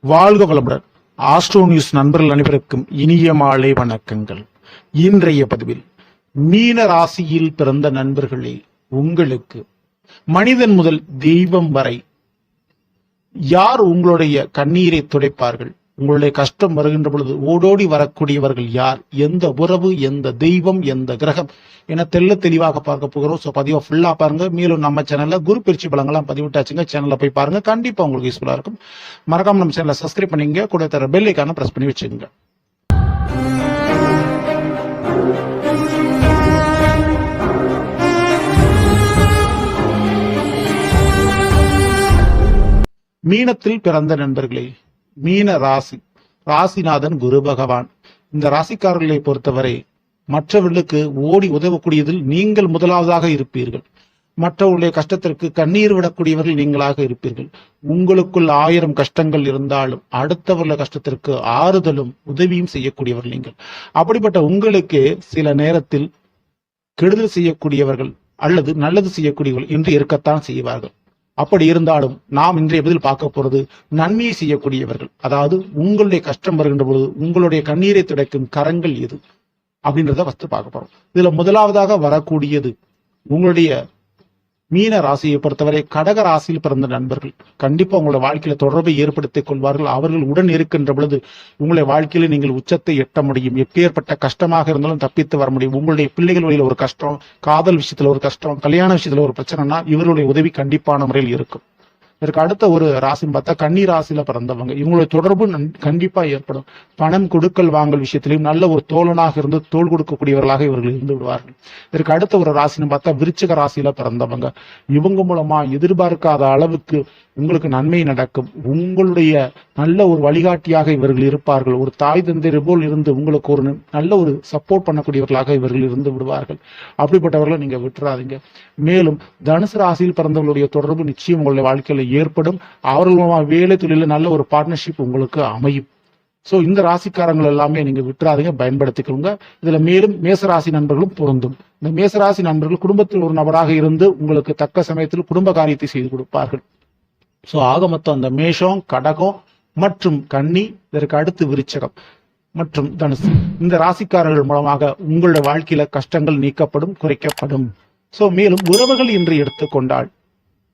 வாழ்க வளமுடன். Astro news நண்பர்கள் அனைவருக்கும் இனிய மாலை வணக்கங்கள். இன்றைய பதிவில் மீன ராசியில் பிறந்த நண்பர்களே உங்களுக்கு மனிதன் முதல் தெய்வம் வரை யார் உங்களுடைய கண்ணீரை துடைப்பார்கள்? உங்களுடைய கஷ்டம் வருகின்ற பொழுது ஓடோடி வரக்கூடியவர்கள் யார்? எந்த உறவு எந்த தெய்வம் எந்த கிரகம்? என தெல்ல தெளிவாக பார்க்க போகிறோம். ஸோ பதிவை ஃபுல்லா பாருங்க. மேலும் நம்ம சேனல்ல குரு பயிற்சி பலங்கள்லாம் பதிவிட்டாச்சுங்க. சேனல்ல போய் பாருங்க. கண்டிப்பா உங்களுக்கு யூஸ்ஃபுல்லா இருக்கும். மறக்காம நம்ம சேனலை சப்ஸ்கிரைப் பண்ணிங்க. கூட தர பெல்லைக்கான பிரஸ் பண்ணி வச்சுக்கோங்க மீனத்தில் பிறந்த நண்பர்களே மீன ராசி. ராசிநாதன் குரு பகவான். இந்த ராசிக்காரர்களை பொறுத்தவரை மற்றவர்களுக்கு ஓடி உதவக்கூடியதில் நீங்கள் முதலாவதாக இருப்பீர்கள். மற்றவர்களுடைய கஷ்டத்திற்கு கண்ணீர் விடக்கூடியவர்கள் நீங்களாக இருப்பீர்கள். உங்களுக்குள் ஆயிரம் கஷ்டங்கள் இருந்தாலும் அடுத்தவர்கள கஷ்டத்திற்கு ஆறுதலும் உதவியும் செய்யக்கூடியவர்கள் நீங்கள். அப்படிப்பட்ட உங்களுக்கு சில நேரத்தில் கெடுதல் செய்யக்கூடியவர்கள் அல்லது நல்லது செய்யக்கூடியவர்கள் என்று இருக்கத்தான் செய்வார்கள். அப்படி இருந்தாலும் நாம் இன்றைய பதில் பார்க்க போறது நன்மையை செய்யக்கூடியவர்கள். அதாவது உங்களுடைய கஷ்டம் வருகின்ற பொழுது உங்களுடைய கண்ணீரை துடைக்கும் கரங்கள் எது? அப்படின்றத ஃபஸ்ட்டு பார்க்க போறோம். இதுல முதலாவதாக வரக்கூடியது உங்களுடைய மீன ராசியை பொறுத்தவரை கடக ராசியில் பிறந்த நண்பர்கள் கண்டிப்பா உங்களோட வாழ்க்கையில தொடர்பை ஏற்படுத்திக் கொள்வார்கள். அவர்கள் உடன் இருக்கின்ற பொழுது உங்களுடைய வாழ்க்கையில நீங்கள் உச்சத்தை எட்ட முடியும். எப்பேற்பட்ட கஷ்டமாக இருந்தாலும் தப்பித்து வர முடியும். உங்களுடைய பிள்ளைகள் வழியில ஒரு கஷ்டம் காதல் விஷயத்துல ஒரு கஷ்டம் கல்யாண விஷயத்துல ஒரு பிரச்சனைனா இவருடைய உதவி கண்டிப்பான முறையில் இருக்கும். இதற்கு அடுத்த ஒரு ராசின்னு பார்த்தா கன்னி ராசியில பிறந்தவங்க. இவங்களோட தொடர்பு நன்- கண்டிப்பா ஏற்படும். பணம் கொடுக்கல் வாங்கல் விஷயத்திலையும் நல்ல ஒரு தோழனாக இருந்து தோள் கொடுக்கக்கூடியவர்களாக இவர்கள் இருந்து விடுவார்கள். இதற்கு அடுத்த ஒரு ராசின்னு பார்த்தா விருச்சிக ராசியில பிறந்தவங்க. இவங்க மூலமா எதிர்பார்க்காத அளவுக்கு உங்களுக்கு நன்மை நடக்கும். உங்களுடைய நல்ல ஒரு வழிகாட்டியாக இவர்கள் இருப்பார்கள். ஒரு தாய் தந்தை போல் இருந்து உங்களுக்கு ஒரு நல்ல ஒரு சப்போர்ட் பண்ணக்கூடியவர்களாக இவர்கள் இருந்து விடுவார்கள். அப்படிப்பட்டவர்களை நீங்க விட்டுறாதீங்க. மேலும் தனுசு ராசியில் பிறந்தவர்களுடைய தொடர்பு நிச்சயம் உங்களுடைய வாழ்க்கையில ஏற்படும். அவர்கள் மூலமா வேலை தொழில நல்ல ஒரு பார்ட்னர்ஷிப் உங்களுக்கு அமையும். ஸோ இந்த ராசிக்காரங்கள் எல்லாமே நீங்க விட்டுறாதீங்க பயன்படுத்திக்கோங்க. இதுல மேலும் மேசராசி நண்பர்களும் பொருந்தும். இந்த மேசராசி நண்பர்கள் குடும்பத்தில் ஒரு நபராக இருந்து உங்களுக்கு தக்க சமயத்தில் குடும்ப காரியத்தை செய்து கொடுப்பார்கள். ஸோ ஆக மொத்தம் அந்த மேஷம் கடகம் மற்றும் கன்னி இதற்கு அடுத்து விருச்சகம் மற்றும் தனுசு. இந்த ராசிக்காரர்கள் மூலமாக உங்களோட வாழ்க்கையில கஷ்டங்கள் நீக்கப்படும் குறைக்கப்படும். சோ மேலும் உறவுகள் இன்று எடுத்துக்கொண்டால்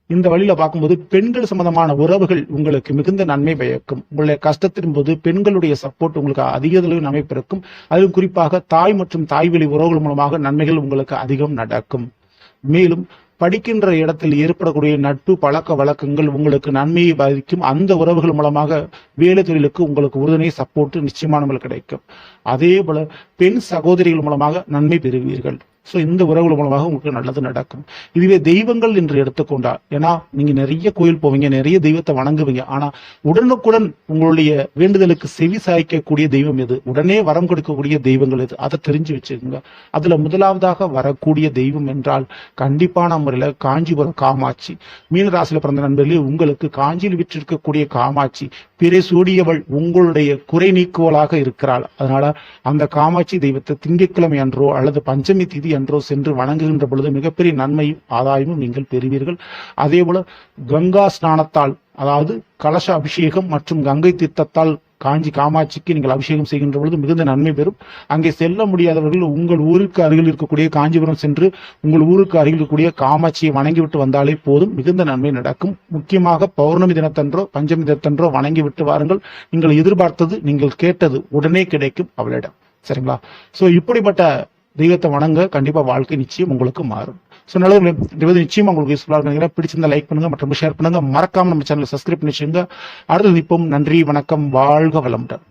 இந்த வழியில பார்க்கும்போது பெண்கள் சம்பந்தமான உறவுகள் உங்களுக்கு மிகுந்த நன்மை பயக்கும். உங்களுடைய கஷ்டத்தின் போது பெண்களுடைய சப்போர்ட் உங்களுக்கு அதிக அளவு நன்மை பிறக்கும். அதிலும் குறிப்பாக தாய் மற்றும் தாய் வழி உறவுகள் மூலமாக நன்மைகள் உங்களுக்கு அதிகம் நடக்கும். மேலும் படிக்கின்ற இடத்தில் ஏற்படக்கூடிய நட்பு பழக்க வழக்கங்கள் உங்களுக்கு நன்மையை பாதிக்கும். அந்த உறவுகள் மூலமாக வேலை தொழிலுக்கு உங்களுக்கு உறுதுணை சப்போர்ட் நிச்சயமானவர்கள் கிடைக்கும். அதே போல பெண் சகோதரிகள் மூலமாக நன்மை பெறுவீர்கள். ஸோ இந்த உறவுகள் மூலமாக உங்களுக்கு நல்லது நடக்கும். இதுவே தெய்வங்கள் என்று எடுத்துக்கொண்டா ஏன்னா நீங்க நிறைய கோயில் போவீங்க நிறைய தெய்வத்தை வணங்குவீங்க ஆனா உடனுக்குடன் உங்களுடைய வேண்டுதலுக்கு செவி சாய்க்கக்கூடிய தெய்வம் எது? உடனே வரம் கொடுக்கக்கூடிய தெய்வங்கள் எது? அதை தெரிஞ்சு வச்சுக்கோங்க. அதுல முதலாவதாக வரக்கூடிய தெய்வம் என்றால் கண்டிப்பான முறையில் காஞ்சிபுரம் காமாட்சி. மீனராசியில் பிறந்த நண்பர்களே உங்களுக்கு காஞ்சியில் விற்றிருக்கக்கூடிய காமாட்சி பிறை சூடியவள் உங்களுடைய குறை நீக்குவலாக இருக்கிறாள். அதனால அந்த காமாட்சி தெய்வத்தை திங்கட்கிழமை அன்றோ அல்லது பஞ்சமி திதி அன்றோ சென்று வணங்குகின்ற பொழுது மிகப்பெரிய நன்மையும் ஆதாயமும் நீங்கள் பெறுவீர்கள். அதே போல கங்கா ஸ்நானத்தால் அதாவது கலச அபிஷேகம் மற்றும் கங்கை தீர்த்தத்தால் காஞ்சி காமாட்சிக்கு நீங்கள் அபிஷேகம் செய்கின்ற பொழுது மிகுந்த நன்மை பெறும். அங்கே செல்ல முடியாதவர்கள் உங்கள் ஊருக்கு அருகில் இருக்கக்கூடிய காஞ்சிபுரம் சென்று உங்கள் ஊருக்கு அருகில் இருக்கக்கூடிய காமாட்சியை வணங்கிவிட்டு வந்தாலே போதும். மிகுந்த நன்மை நடக்கும். முக்கியமாக பௌர்ணமி தினத்தன்றோ பஞ்சமி தினத்தன்றோ வணங்கி விட்டு வாருங்கள். நீங்கள் எதிர்பார்த்தது நீங்கள் கேட்டது உடனே கிடைக்கும் அவளிடம். சரிங்களா? சோ இப்படிப்பட்ட தெய்வத்தை வணங்க கண்டிப்பா வாழ்க்கை நிச்சயம் உங்களுக்கு மாறும். ஸோ நல்லது இந்த video நிச்சயம் உங்களுக்கு யூஸ்ஃபுல்லாக இருக்கும். பிடிச்சிருந்தா லைக் பண்ணுங்க மற்றும் ஷேர் பண்ணுங்க. மறக்காம நம்ம சேனலை சப்ஸ்கிரைப் பண்ணி வச்சுங்க அடுத்தது இப்போ நன்றி வணக்கம் வாழ்க வளமுடன்.